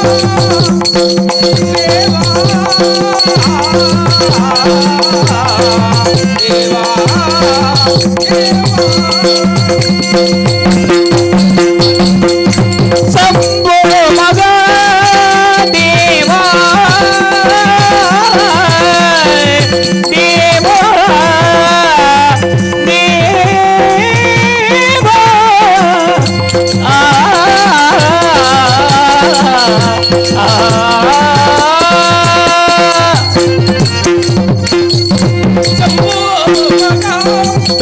சம்போ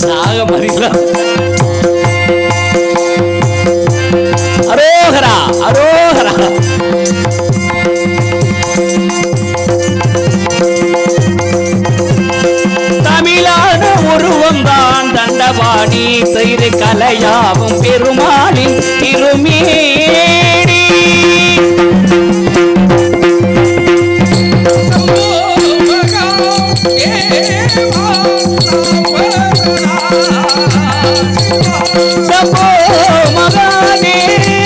சாக மதிக்கலாம் அரோகரா அரோகரா. தமிழான உருவம்தான் தண்டபாணி திரு கலையாவும் பெருமாளின் திருமே. सपो मगाने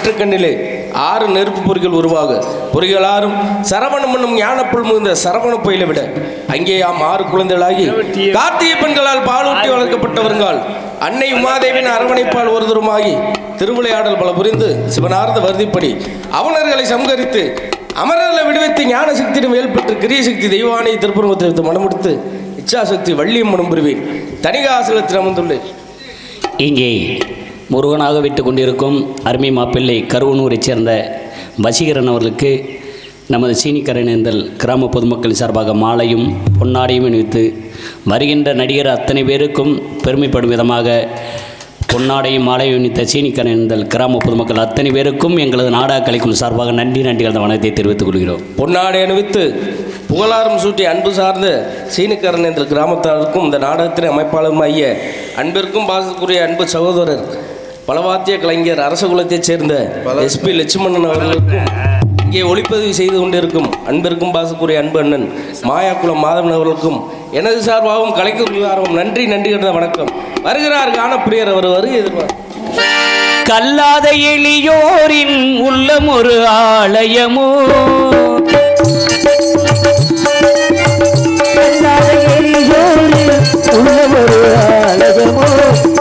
நெற்றுக்கண்ணிலே ஆறு நெருப்பு பொறிகள் உருவாக. ஆறும் சரவணம் என்னும் ஞானப்புள் முகுந்த சரவண பயில விட அங்கே ஆம் ஆறு குழந்தைகளாகி கார்த்திகை பெண்களால் பாலூட்டி வளர்க்கப்பட்டவருங்கால் அன்னை உமாதேவின் அரவணைப்பால் ஒருதருமாகி திருவிளையாடல் பல புரிந்து சிவனார்ந்த வருதிப்படி அவனர்களை சம்கரித்து அமரர்களை விடுவித்து ஞான சக்தியிடம் மேல் கிரியசக்தி கிரிய சக்தி தெய்வானை திருப்பரங்கத்தில் மனமுடித்து இச்சாசக்தி வள்ளியம் மனம் புரிவேன் தனிகாசலத்தில் அமர்ந்துள்ளேன். இங்கே முருகனாக விட்டு கொண்டிருக்கும் அருமை மாப்பிள்ளை கருவனூரைச் சேர்ந்த வசீகரன் அவர்களுக்கு நமது சீனிக்கரணேந்தல் கிராம பொதுமக்கள் சார்பாக மாலையும் பொன்னாடையும் அணிவித்து வருகின்ற நடிகர் அத்தனை பேருக்கும் பெருமைப்படும் விதமாக பொன்னாடையும் மாலையும் அணிவித்த சீனிக்கரணேந்தல் கிராம பொதுமக்கள் அத்தனை பேருக்கும் எங்களது நாடக கலைக்குழு சார்பாக நன்றி நன்றி கலந்த வணக்கத்தை தெரிவித்துக் கொள்கிறோம். பொன்னாடை அணிவித்து புகழாரம் சூட்டி அன்பு சார்ந்த சீனிக்கரன் கிராமத்தாருக்கும் இந்த நாடகத்தின் அமைப்பாளரும் ஐய அன்பிற்கும் பாசத்துக்குரிய அன்பு சகோதரர் பலவாத்திய கலைஞர் அரச குலத்தைச் சேர்ந்த எஸ்பி லட்சுமணன் அவர்களுக்கும் இங்கே ஒளிப்பதிவு செய்து கொண்டிருக்கும் அன்பிற்கும் பாசக்குரிய அன்பு அண்ணன் மாயாக்குளம் மாதவன் அவர்களுக்கும் எனது சார்பாகவும் கலைக்குழு சார்பாகவும் நன்றி நன்றி கலந்த வணக்கம். வருகிறார் காணப்பிரியர் அவர் வருகை எதிர்பார் கல்லாத எளியோரின் உள்ளம் ஒரு ஆலயமோ?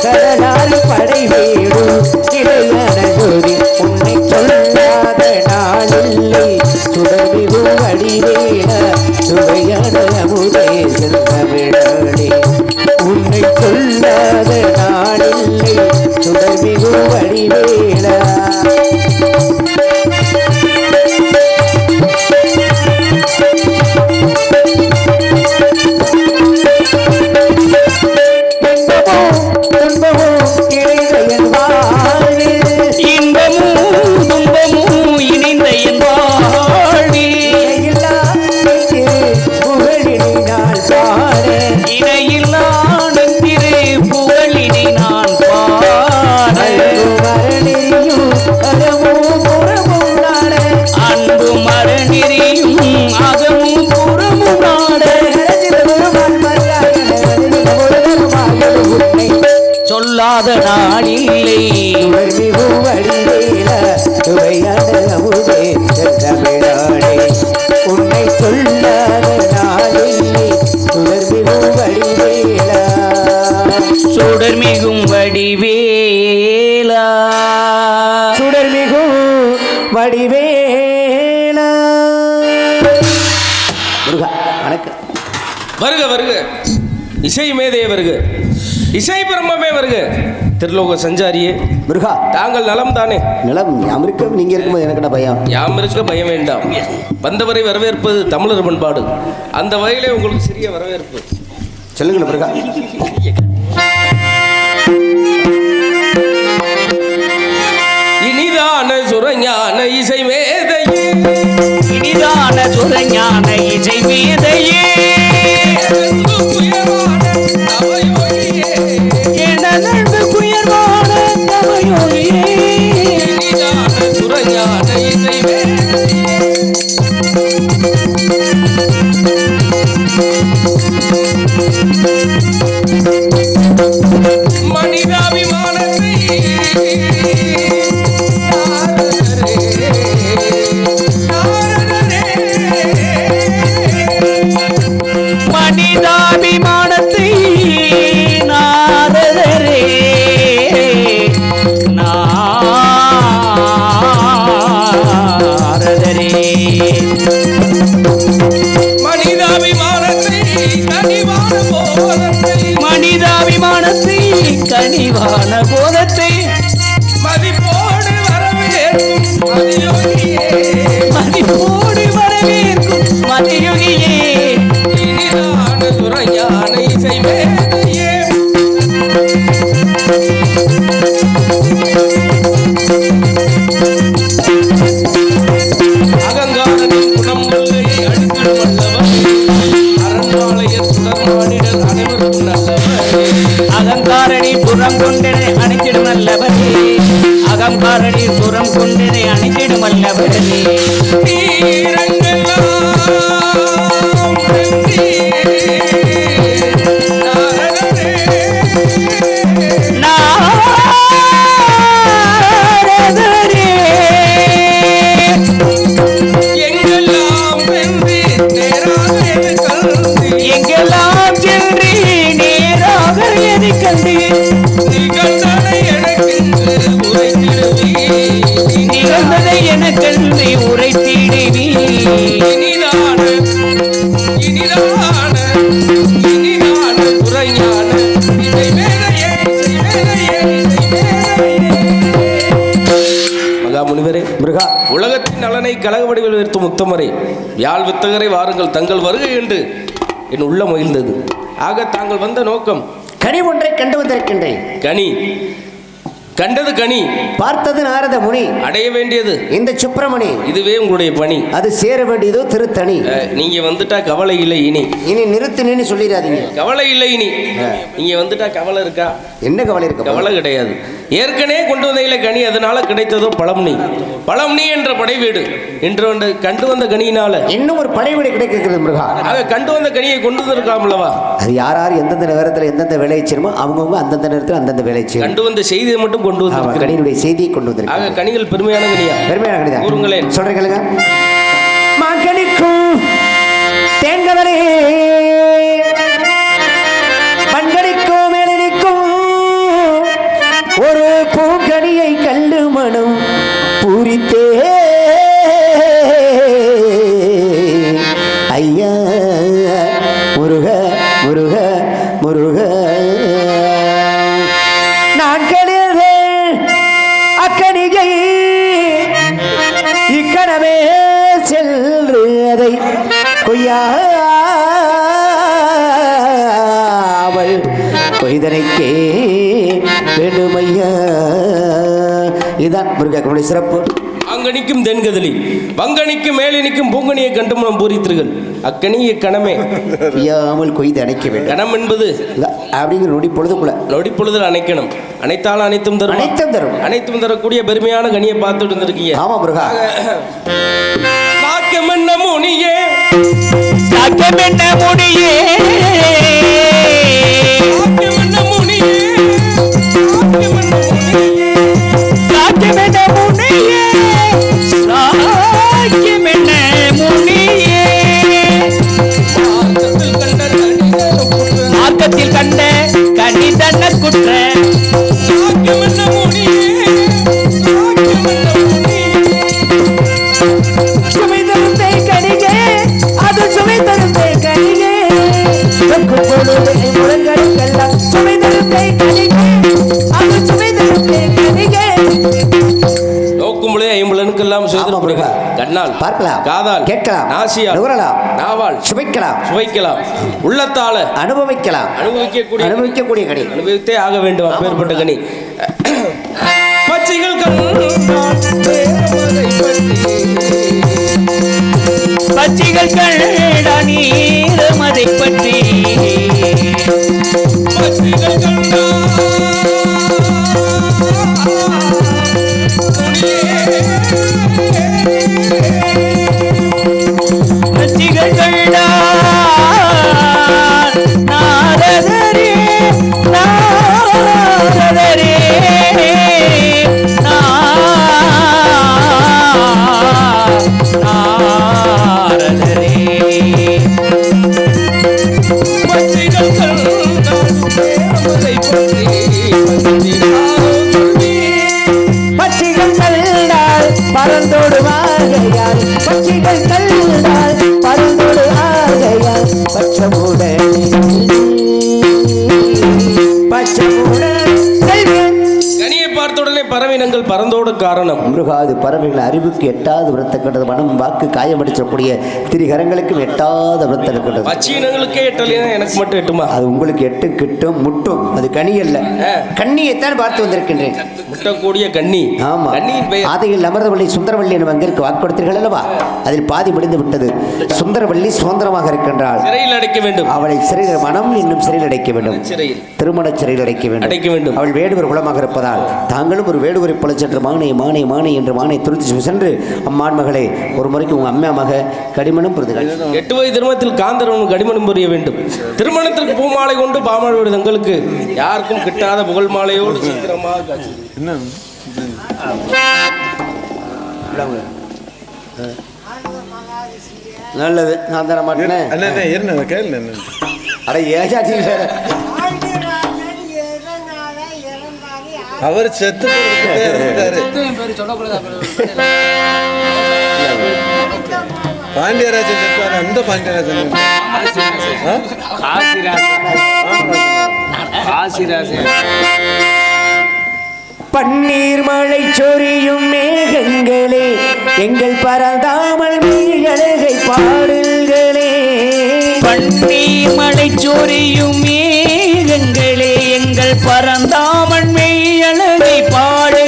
கடலாறு படை வேடும் இளையன ஜோதி உன்னை சொல்லாத நாளில்லை சுடமிகு வடிவேல சுவையான அமுதே செல்வமிடாடே உன்னை வந்த நாளில்லை உன்னை சொல்லாத நாளில்லை சுடர்மிகும் வடிவேலா. சுடர்மிகும் வடிவேலா வருக வணக்கம். வருக வருக. இசையுமே தேவருக இசை பிரம்மமே வருக. திருலோக சஞ்சாரியே. முருகா. தாங்கள் நலம் தானே நிலம் ஞாபகம் இருக்க நீங்க இருக்கும்போது எனக்கு என்ன பயம்? யாம் இருக்க பயம் வேண்டாம். வந்தவரை வரவேற்பது தமிழர் பண்பாடு அந்த வகையிலே உங்களுக்கு சிறிய வரவேற்பு. சொல்லுங்களேன் முருகா. இனிதான சுரஞான இசை மேதையே இனிதான சுரஞான இசை மேதையே దివానగో கொண்டனை அணைத்திடும் அல்லவரே அகம்பாரடி புறம் கொண்டனை அணைத்திடும் அல்லவரே முத்தமரை யாழ் வித்தகரை வாருங்கள் தங்கள் வருகை என்று என் உள்ள மகிழ்ந்தது. ஆக தாங்கள் வந்த நோக்கம் கனி ஒன்றை கண்டு வந்திருக்கின்றேன். கனி கண்டது கனி பார்த்தது நாரத முனி. அடைய வேண்டியது. இந்த சுப்பிரமணி இதுவே உங்களுடைய பணி. அது சேர வேண்டியதோ திருத்தணி. நீங்க வந்துட்டா கவலை இல்லை இனி. இனி நிறுத்து நின்னு சொல்லிடாதீங்க. கவலை இல்லை இனி. நீங்க வந்துட்டா கவலை இருக்கா? என்ன கவலை இருக்கு? கவலை கிடையாது. ஏற்கனவே கொண்டு வந்தையில கனி அதனால கிடைத்ததோ பழம்னி. பழம்னி என்ற படை வீடு. இன்று வந்து கண்டு வந்த கனியினால. இன்னும் ஒரு படைவிடை கிடைக்கிறது முருகா. ஆக கண்டு வந்த கனியை கொண்டு வந்திருக்காமல்லவா அது யார் யார் எந்தெந்த நேரத்தில் எந்தெந்த வேலையை செய்யணுமோ அவங்கவுங்க அந்தந்த நேரத்தில் அந்தந்த வேலையை செய்யணும். கண்டு வந்த செய்தியை மட்டும் கொண்டு ஆமா வந்திருக்கிறேன் கணினுடைய செய்தியை கொண்டு வந்திருக்கேன் ஆக கனிகள் பெருமையான கனியா? பெருமையான கணிதா கூறுங்களேன். சொல்றேன் கேளுங்க. மகனிக்கும் தேங்கதலே இதுதான் முருகனுடைய சிறப்பு. அங்கனிக்கும் தென்கதலி வங்கனிக்கும் மேலே நிற்கும் பூங்கனியை கண்டு மனம் பூரித்தீர்கள். அக்கனி இக்கணமே கொய்யாமல் கொய்து அணைக்க வேண்டும். கணம் என்பது அப்படிங்கிற நொடி பொழுதுக்குள்ள. நொடி பொழுதில் அணைக்கணும். அனைத்தாலும் அனைத்தும் தரும். அனைத்தும் தரும். அனைத்தும் தரக்கூடிய பெருமையான கனியை பார்த்துட்டு இருந்திருக்கீங்க ஆமா முருகா சாக்கியம் என்ன முனியே. சாக்கியம் என்ன முடியே புற்ற. மார்க்கத்தில் கண்ட கனிதன குற்ற பார்க்கலாம். காதால் கேட்கலாம். நாசியால் நுகரலாம். நாவால் சுவைக்கலாம். சுவைக்கலாம். உள்ளத்தால அனுபவிக்கலாம். அனுபவிக்கக்கூடிய அனுபவிக்கக்கூடிய கனி. அனுபவித்தே ஆக வேண்டும் அப்பேற்பட்ட கனி. பச்சைகள் பச்சிகள் கண்ட நீரமதை பற்றி. காரணம். முருகாது பறவைகள் அறிவுக்கு எட்டாத விரத்த கண்டது மனம் வாக்கு காயமடிச்சக்கூடிய திரிகரங்களுக்கும் எட்டாத விரத்த கண்டது பச்சையினங்களுக்கே எட்டலையா? எனக்கு மட்டும் எட்டுமா? அது உங்களுக்கு எட்டும் கிட்டும் முட்டும். அது கனி அல்ல. கண்ணியைத்தான் பார்த்து வந்திருக்கின்றேன். முட்டக்கூடிய கன்னி. ஆமா. ஆதையில் அமர்ந்தவள்ளி சுந்தரவள்ளி எனும் அங்கிற்கு வாக்கு கொடுத்தீர்கள் அல்லவா? அதில் பாதி முடிந்து விட்டது. சுந்தரவள்ளி சுதந்திரமாக இருக்கின்றாள். சிறையில் அடைக்க வேண்டும். அவளை சிறையில் மனம் இன்னும் சிறையில் அடைக்க வேண்டும். திருமண சிறையில். அடைக்க வேண்டும். அடைக்க வேண்டும். அவள் வேடுவர் குலமாக இருப்பதால் தாங்களும் ஒரு வேடுவரை போல சென்று மானை மானை மானை என்று மானை துருத்தி சென்று அம்மான் மகளே ஒரு முறைக்கு உங்க அம்மா மக கடிமணம் புரிதுகள் எட்டு வயது திருமணத்தில் காந்தரவன் கடிமணம் புரிய வேண்டும். திருமணத்திற்கு பூமாலை கொண்டு பாமாடுவது தங்களுக்கு யாருக்கும் கிட்டாத புகழ் மாலையோடு சீக்கிரமாக நல்லது நான் தர மாட்டேன் அட ஏஜாச்சி அவர் செத்து இருந்தாரு பாண்டியராஜன் செத்தாரு அந்த பாண்டியராஜன்? பன்னீர் மழை சொரியும் மேகங்களே எங்கள் பரந்தாமல் மீழகை பாடுங்களே பன்னீர் மலை சொரியும் மேகங்களே எங்கள் பரந்தாமன் மெய்யழகை பாடுங்களே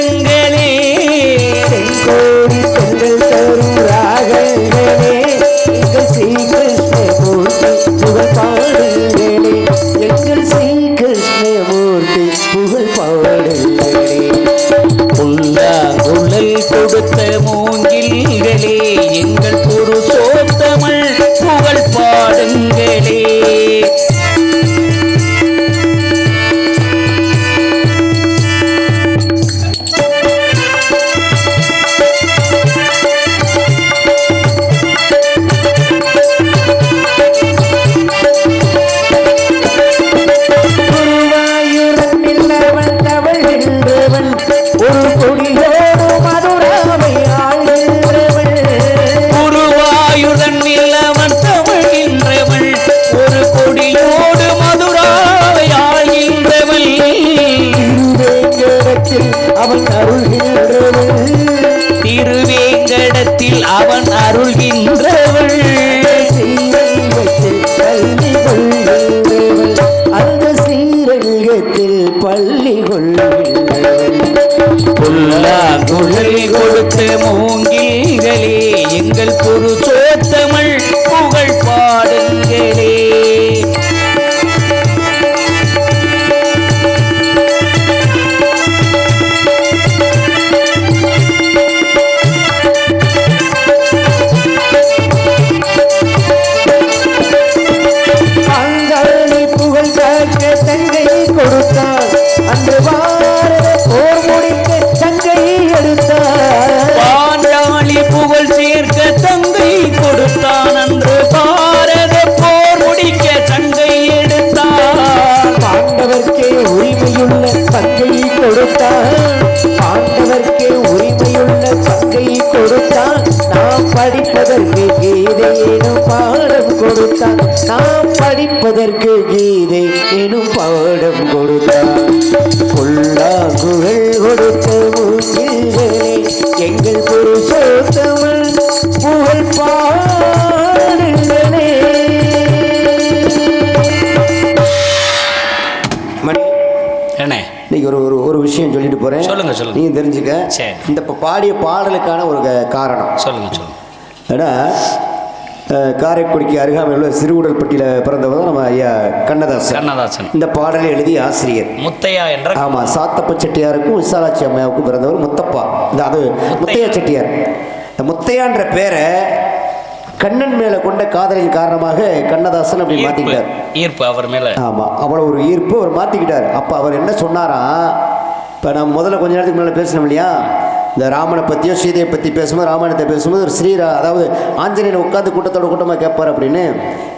அவன் அருள்கின்றவள். அந்த சீரங்கத்தில் பள்ளி கொள்கின்றவன் புல்லாங்குழல் கொடுத்த மூங்கில்களே எங்கள் புருஷோத்தமல் அன்று பாரத போர் முடிக்க தங்கை எடுத்தார். பாண்டாளி புகழ் சேர்க்க தங்கை கொடுத்தான். அன்று பாரத போர் முடிக்க தங்கை எடுத்தான் பாண்டவர்க்கே உரிமையுள்ள பங்கை கொடுத்தான். பாண்டவர்க்கே உரிமையுள்ள பங்கை கொடுத்தான். நாம் படிப்பதற்கு கீதை எனும் பாடம் கொடுத்தான். நாம் படிப்பதற்கு சொல்லுங்க, சொல்லுங்க. நீங்க தெரிஞ்சுக்க. சரி. இந்த இப்ப பாடிய பாடலுக்கான ஒரு காரணம். சொல்லுங்க சொல்லுங்க. ஏன்னா காரைக்குடிக்கு அருகாமையில் உள்ள சிறுகுடல்பட்டியில் பிறந்தவர் நம்ம ஐயா கண்ணதாசன். கண்ணதாசன். இந்த பாடலை எழுதிய ஆசிரியர். முத்தையா என்ற ஆமா சாத்தப்ப செட்டியாருக்கும் விசாலாட்சி அம்மையாவுக்கும் பிறந்தவர் முத்தப்பா. இந்த அது முத்தையா. செட்டியார். இந்த முத்தையான்ற பேரை கண்ணன் மேல கொண்ட காதலின் காரணமாக கண்ணதாசன் அப்படி ஈர்ப்பு மாத்திக்கிட்டார். ஈர்ப்பு அவர் மேல. ஆமா அவ்வளோ ஒரு ஈர்ப்பு அவர் மாத்திக்கிட்டார். அப்ப அவர் என்ன சொன்னாராம் இப்ப நான் முதல்ல கொஞ்ச நேரத்துக்கு முன்னாடி பேசணும் இல்லையா? இந்த ராமனை பத்தியோ சீதையை பத்தி பேசும்போது ராமாயணத்தை பேசும்போது ஒரு ஸ்ரீரா அதாவது ஆஞ்சநேயன் உட்கார்ந்து கூட்டத்தோட கூட்டமா கேட்பார் அப்படின்னு.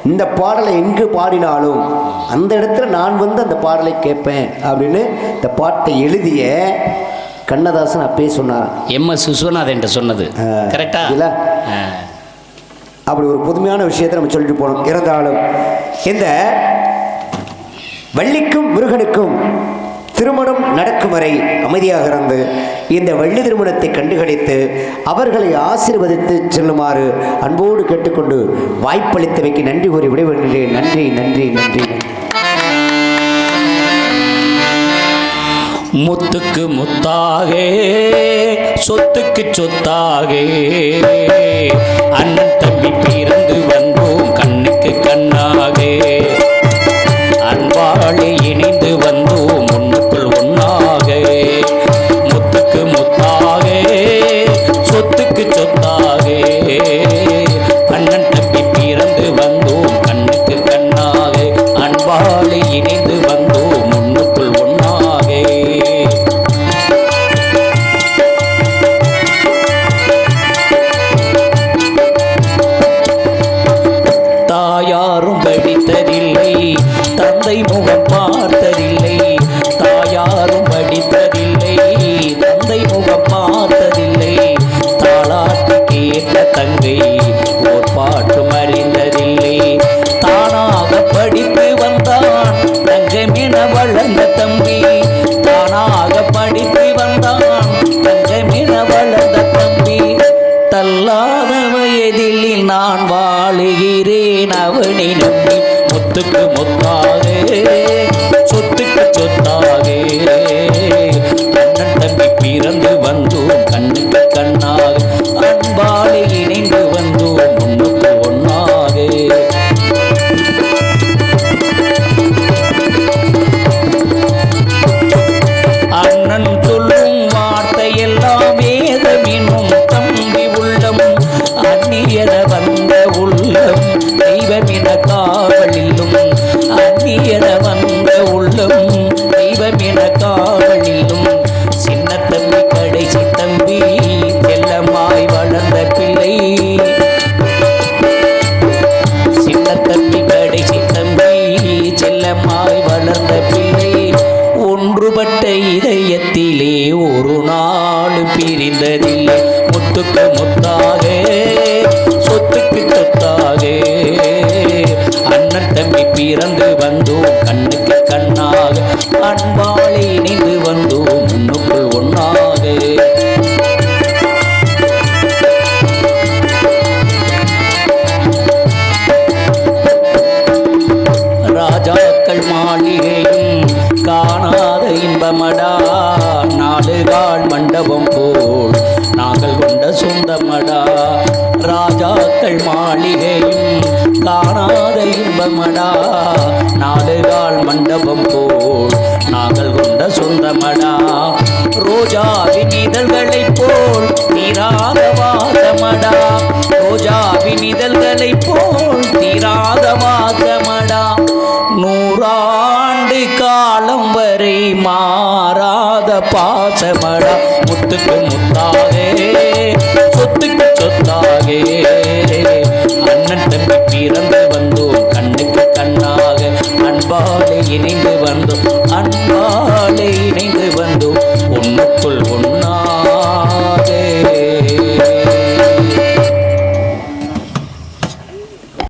இந்த பாடலை எங்கு பாடினாலும் அந்த இடத்துல நான் வந்து அந்த பாடலை கேட்பேன் அப்படின்னு இந்த பாட்டை எழுதிய கண்ணதாசன் அப்பயே சொன்னார். எம் எஸ் விஸ்வநாதன் என்று சொன்னது. ஆ. கரெக்டா இல்ல? அப்படி ஒரு புதுமையான விஷயத்தை நம்ம சொல்லிட்டு போனோம். இருந்தாலும் இந்த வள்ளிக்கும் முருகனுக்கும் திருமணம் நடக்கும் வரை அமைதியாக இருந்து இந்த வள்ளி திருமணத்தை கண்டுகளித்து அவர்களை ஆசீர்வதித்து செல்லுமாறு அன்போடு கேட்டுக்கொண்டு வாய்ப்பளித்தவைக்கு நன்றி கூறி விடைபெறுகிறேன் நன்றி நன்றி நன்றி நன்றி. முத்துக்கு முத்தாகே சொத்துக்கு சொத்தாகே. அண்ணன் தம்பி பிறந்து வந்தோம் கண்ணுக்கு கண்ணாக. முகம் பார்த்ததில்லை தாயாரும் படித்ததில்லை தந்தை முகம் பார்த்ததில்லை. தாளாட்டு கேட்ட தங்கை ஓர் பாட்டு அறிந்ததில்லை. தானாக படித்து வந்தான் தங்கமென வளர்ந்த தம்பி. தானாக படித்து வந்தான் தங்கமென வளர்ந்த தம்பி. தள்ளாத வயதில் நான் வாழுகிறேன் அவனை நம்பி சொத்துக்கு முத்தாக சொத்துக்கு சொத்தாக அண்ணன் தம்பி பிறந்து வந்தோம் கண்ணுக்கு கண்ணாக. அன்பாலே பிரிந்ததில்லை முத்துக்கு முத்தாக சொத்துக்கு சொத்தாக. அண்ணன் தம்பி பிறந்து வந்தோம் கண்ணுக்கு கண்ணாக. அன்பாலே இணைந்து வந்தோம் முன்னுக்குள் ஒன்றாக ராஜாக்கள் மாளிகையும் காணாத இன்பமடா. நாடுகால் மண்டபம் ராஜாக்கள் மாளிகையும் காணாத இன்பமடா. நாடுகால் மண்டபம் போல் நாங்கள் கொண்ட சொந்தமடா. ரோஜாவின் இதழ்களைப் போல் தீராத வாசமடா. ரோஜாவின் இதழ்களைப் போல் தீராத வாசமடா. நூறாண்டு காலம் வரை மாறாத பாசமடா. முத்துக்கு முத்தாகே சொத்துக்கு சொத்தாகே. அண்ணன் தம்பி பிறந்து வந்தோம் கண்ணுக்கு கண்ணாக. அன்பாலே இணைந்து வந்தோம் அன்பாலே இணைந்து வந்தோம். ஒன்றுக்குள் ஒன்று